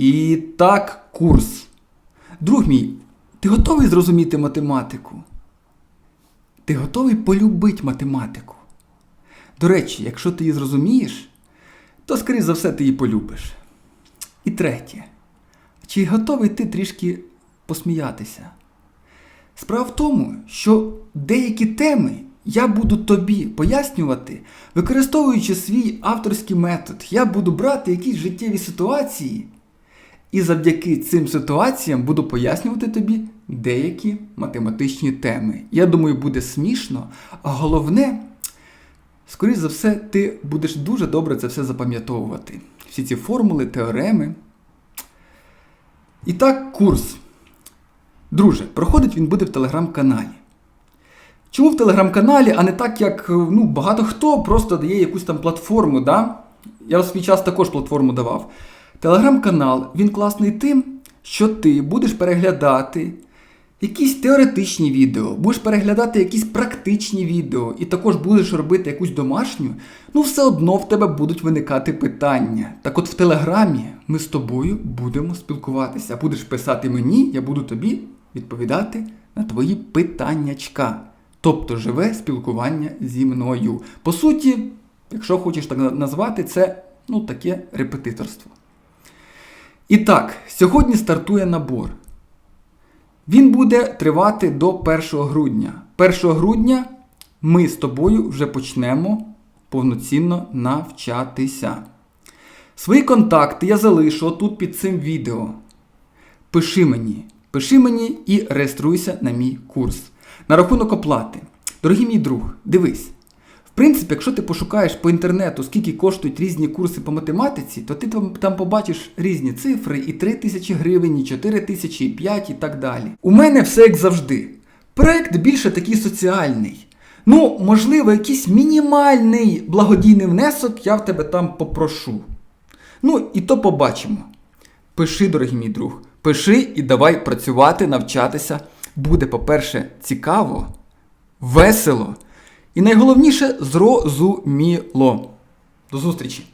І так, курс. Друг мій, ти готовий зрозуміти математику? Ти готовий полюбити математику? До речі, якщо ти її зрозумієш, то, скоріш за все, ти її полюбиш. І третє. Чи готовий ти трішки посміятися? Справа в тому, що деякі теми я буду тобі пояснювати, використовуючи свій авторський метод. Я буду брати якісь життєві ситуації, і завдяки цим ситуаціям буду пояснювати тобі деякі математичні теми. Я думаю, буде смішно, а головне, скоріш за все, ти будеш дуже добре це все запам'ятовувати. Всі ці формули, теореми. І так, курс. Друже, проходить він буде в телеграм-каналі. Чому в телеграм-каналі, а не так, як ну, багато хто просто дає якусь там платформу, да? Я в свій час також платформу давав. Телеграм-канал він класний тим, що ти будеш переглядати якісь теоретичні відео, будеш переглядати якісь практичні відео, і також будеш робити якусь домашню, ну все одно в тебе будуть виникати питання. Так от в Телеграмі ми з тобою будемо спілкуватися. Будеш писати мені, я буду тобі відповідати на твої питаннячка. Тобто живе спілкування зі мною. По суті, якщо хочеш так назвати, це ну, таке репетиторство. І так, сьогодні стартує набор. Він буде тривати до 1 грудня. 1 грудня ми з тобою вже почнемо повноцінно навчатися. Свої контакти я залишу тут під цим відео. Пиши мені, пиши мені і реєструйся на мій курс. На рахунок оплати. Дорогий мій друг, дивись. Принципі, якщо ти пошукаєш по інтернету, скільки коштують різні курси по математиці, то ти там, там побачиш різні цифри і 3 тисячі гривень, і 4 тисячі, і 5 і так далі. У мене все як завжди. Проект більше такий соціальний. Ну, можливо, якийсь мінімальний благодійний внесок я в тебе там попрошу. Ну, і то побачимо. Пиши, дорогий мій друг, пиши і давай працювати, навчатися. Буде, по-перше, цікаво, весело і найголовніше зрозуміло. До зустрічі!